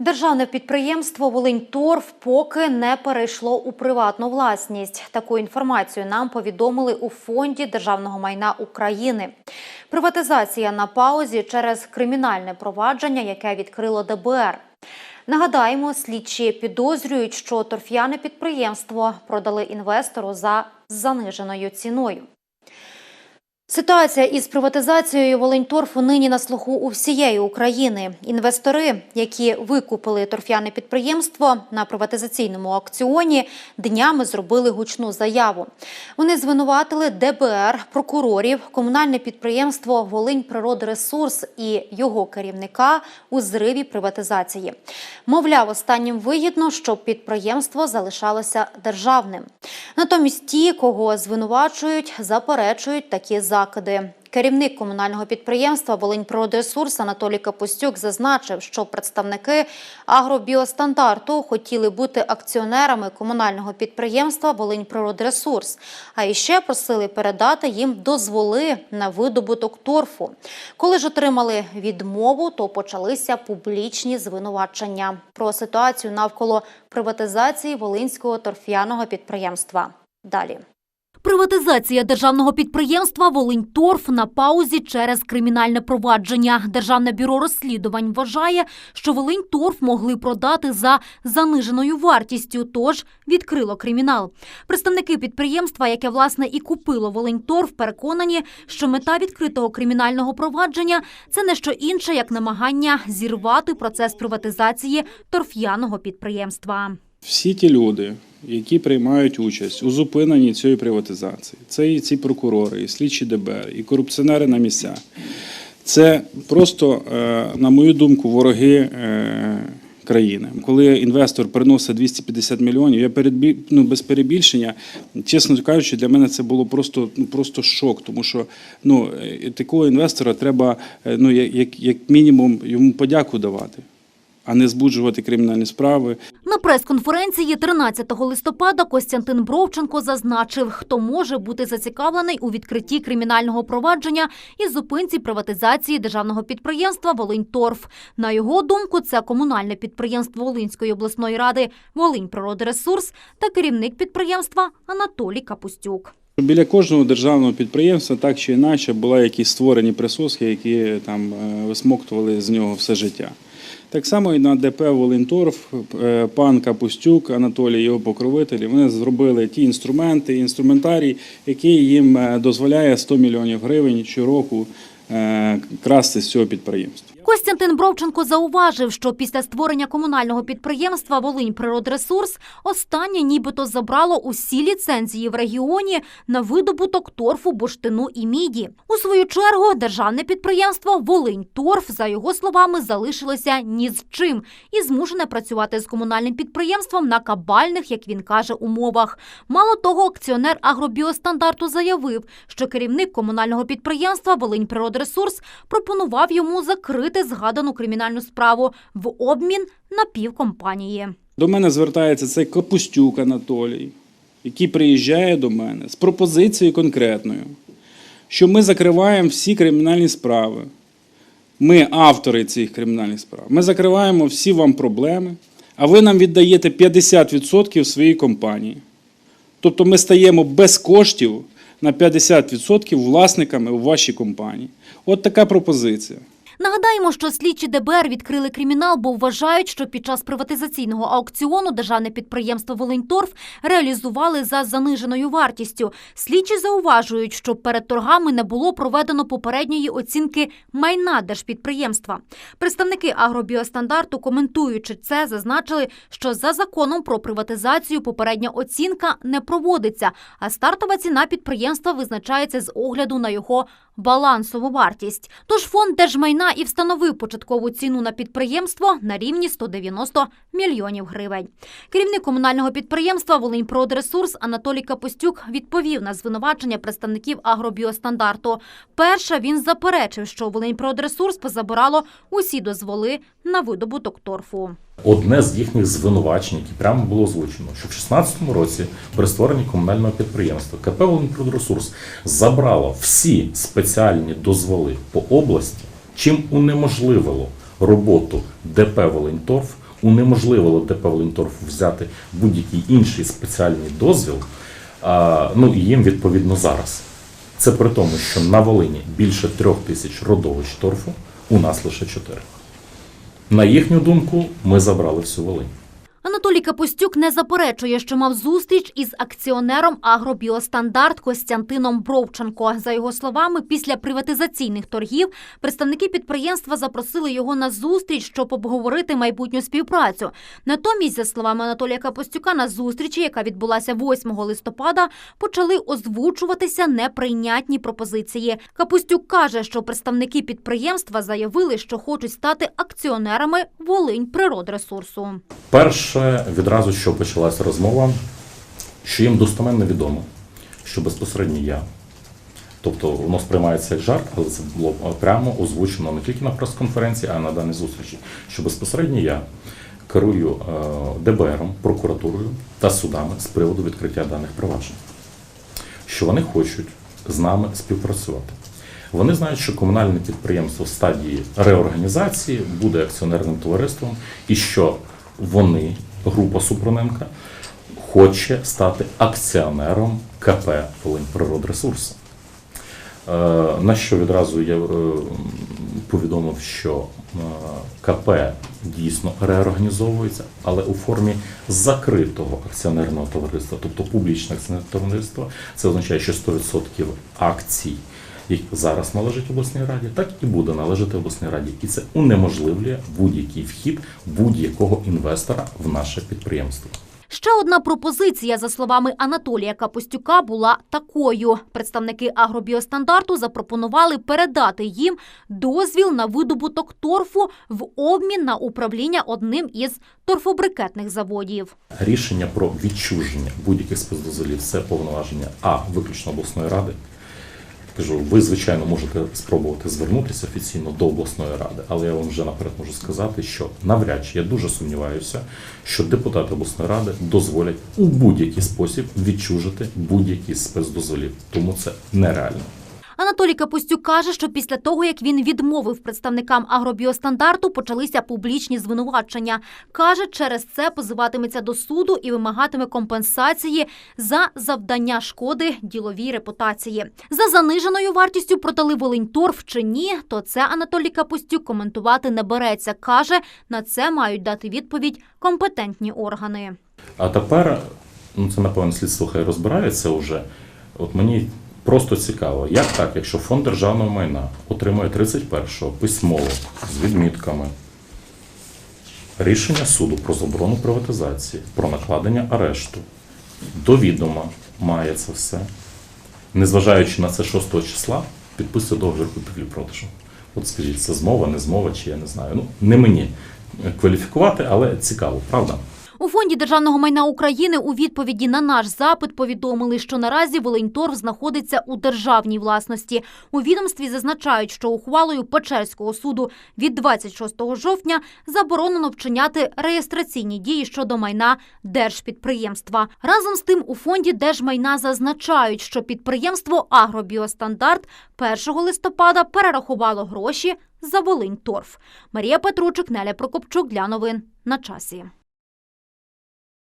Державне підприємство Волиньторф поки не перейшло у приватну власність. Таку інформацію нам повідомили у фонді державного майна України. Приватизація на паузі через кримінальне провадження, яке відкрило ДБР. Нагадаємо, слідчі підозрюють, що торф'яне підприємство продали інвестору за заниженою ціною. Ситуація із приватизацією Волиньторфу нині на слуху у всієї України. Інвестори, які викупили торф'яне підприємство на приватизаційному аукціоні, днями зробили гучну заяву. Вони звинуватили ДБР, прокурорів, комунальне підприємство Волинь Природресурс і його керівника у зриві приватизації. Мовляв, останнім вигідно, щоб підприємство залишалося державним. Натомість ті, кого звинувачують, заперечують такі закиди. Керівник комунального підприємства «Волиньпродресурс» Анатолій Капустюк зазначив, що представники агробіостандарту хотіли бути акціонерами комунального підприємства «Волиньпродресурс», а іще просили передати їм дозволи на видобуток торфу. Коли ж отримали відмову, то почалися публічні звинувачення про ситуацію навколо приватизації Волинського торф'яного підприємства. Далі. Приватизація державного підприємства «Волиньторф» на паузі через кримінальне провадження. Державне бюро розслідувань вважає, що «Волиньторф» могли продати за заниженою вартістю, тож відкрило кримінал. Представники підприємства, яке власне і купило «Волиньторф», переконані, що мета відкритого кримінального провадження – це не що інше, як намагання зірвати процес приватизації торф'яного підприємства. Всі ті люди, які приймають участь у зупиненні цієї приватизації, це і ці прокурори, і слідчі ДБР, і корупціонери на місцях. Це просто, е, на мою думку, вороги е, країни. Коли інвестор приносить 250 мільйонів, я передбі... ну, без перебільшення, чесно кажучи, для мене це було просто, ну, просто шок, тому що ну, такого інвестора треба е, ну, як, як мінімум йому подяку давати, а не збуджувати кримінальні справи. На прес-конференції 13 листопада Костянтин Бровченко зазначив, хто може бути зацікавлений у відкритті кримінального провадження і зупинці приватизації державного підприємства «Волиньторф». На його думку, це комунальне підприємство Волинської обласної ради «Волиньприродресурс» та керівник підприємства Анатолій Капустюк. Біля кожного державного підприємства так чи інакше були якісь створені присоски, які там е, висмоктували з нього все життя. Так само і на ДП Волинторф, е, пан Капустюк, Анатолій, його покровителі, вони зробили ті інструменти, інструментарій, який їм е, дозволяє 100 мільйонів гривень щороку красти з цього підприємства. Костянтин Бровченко зауважив, що після створення комунального підприємства «Волинь Природресурс» останнє нібито забрало усі ліцензії в регіоні на видобуток торфу, бурштину і міді. У свою чергу державне підприємство «Волинь Торф» за його словами залишилося ні з чим і змушене працювати з комунальним підприємством на кабальних, як він каже, умовах. Мало того, акціонер агробіостандарту заявив, що керівник комунального підприємства «Волинь Природресурс» пропонував йому закрити згадану кримінальну справу в обмін на півкомпанії. До мене звертається цей Капустюк Анатолій, який приїжджає до мене з пропозицією конкретною, що ми закриваємо всі кримінальні справи. Ми автори цих кримінальних справ. Ми закриваємо всі вам проблеми, а ви нам віддаєте 50% своєї компанії. Тобто ми стаємо без коштів на 50% власниками у вашій компанії. От така пропозиція. Нагадаємо, що слідчі ДБР відкрили кримінал, бо вважають, що під час приватизаційного аукціону державне підприємство «Волиньторф» реалізували за заниженою вартістю. Слідчі зауважують, що перед торгами не було проведено попередньої оцінки майна держпідприємства. Представники агробіостандарту, коментуючи це, зазначили, що за законом про приватизацію попередня оцінка не проводиться, а стартова ціна підприємства визначається з огляду на його балансову вартість. Тож фонд держмайна і встановив початкову ціну на підприємство на рівні 190 мільйонів гривень. Керівник комунального підприємства «Волиньпродресурс» Анатолій Капустюк відповів на звинувачення представників агробіостандарту. Перше, він заперечив, що «Волиньпродресурс» позабирало усі дозволи на видобуток торфу. Одне з їхніх звинувачень, які прямо було озвучено, що в 2016 році при створенні комунального підприємства КП «Волиньпродресурс» забрало всі спеціальні дозволи по області, чим унеможливило роботу ДП «Волиньторф» унеможливило ДП Волиньторф взяти будь-який інший спеціальний дозвіл, ну і їм відповідно зараз. Це при тому, що на Волині більше трьох тисяч родовищ торфу, у нас лише чотири. На їхню думку, ми забрали всю Волинь. Анатолій Капустюк не заперечує, що мав зустріч із акціонером «Агробіостандарт» Костянтином Бровченко. За його словами, після приватизаційних торгів представники підприємства запросили його на зустріч, щоб обговорити майбутню співпрацю. Натомість, за словами Анатолія Капустюка, на зустрічі, яка відбулася 8 листопада, почали озвучуватися неприйнятні пропозиції. Капустюк каже, що представники підприємства заявили, що хочуть стати акціонерами Волинь природресурсу. Перше, відразу що почалася розмова, що їм достеменно відомо, що безпосередньо я, тобто воно сприймається як жарт, але це було прямо озвучено не тільки на прес-конференції, а й на даній зустрічі, що безпосередньо я керую е, ДБРом, прокуратурою та судами з приводу відкриття даних проваджень, що вони хочуть з нами співпрацювати. Вони знають, що комунальне підприємство в стадії реорганізації буде акціонерним товариством, і що вони, група Супроненка, хоче стати акціонером КП «Волиньприродресурси». Е, На що відразу я е, повідомив, що е, КП дійсно реорганізовується, але у формі закритого акціонерного товариства, тобто публічне акціонерне товариство. Це означає, що 100% акцій, які зараз належать обласній раді, так і буде належати обласній раді. І це унеможливлює будь-який вхід будь-якого інвестора в наше підприємство. Ще одна пропозиція, за словами Анатолія Капустюка, була такою: представники агробіостандарту запропонували передати їм дозвіл на видобуток торфу в обмін на управління одним із торфобрикетних заводів. Рішення про відчуження будь-яких спецдозволів це повноваження А виключно обласної ради. Кажу, ви, звичайно, можете спробувати звернутися офіційно до обласної ради, але я вам вже наперед можу сказати, що навряд чи я дуже сумніваюся, що депутати обласної ради дозволять у будь-який спосіб відчужити будь-які спецдозволів. Тому це нереально. Анатолій Капустюк каже, що після того, як він відмовив представникам агробіостандарту, почалися публічні звинувачення. Каже, через це позиватиметься до суду і вимагатиме компенсації за завдання шкоди діловій репутації. За заниженою вартістю продали Волиньторф чи ні, то це Анатолій Капустюк коментувати не береться. Каже, на це мають дати відповідь компетентні органи. А тепер, ну це напевно слідство хай розбирається вже. От мені просто цікаво, як так, якщо фонд державного майна отримує 31-го письмово з відмітками рішення суду про заборону приватизації, про накладення арешту, до відома має це все, незважаючи на це 6 числа, підписує договір купівлі-продажу. От скажіть, це змова, не змова, чи я не знаю. Ну, не мені кваліфікувати, але цікаво, правда? У фонді державного майна України у відповіді на наш запит повідомили, що наразі Волиньторф знаходиться у державній власності. У відомстві зазначають, що ухвалою Печерського суду від 26 жовтня заборонено вчиняти реєстраційні дії щодо майна держпідприємства. Разом з тим у фонді держмайна зазначають, що підприємство Агробіостандарт 1 листопада перерахувало гроші за Волиньторф. Марія Петручик, Неля Прокопчук для новин на часі.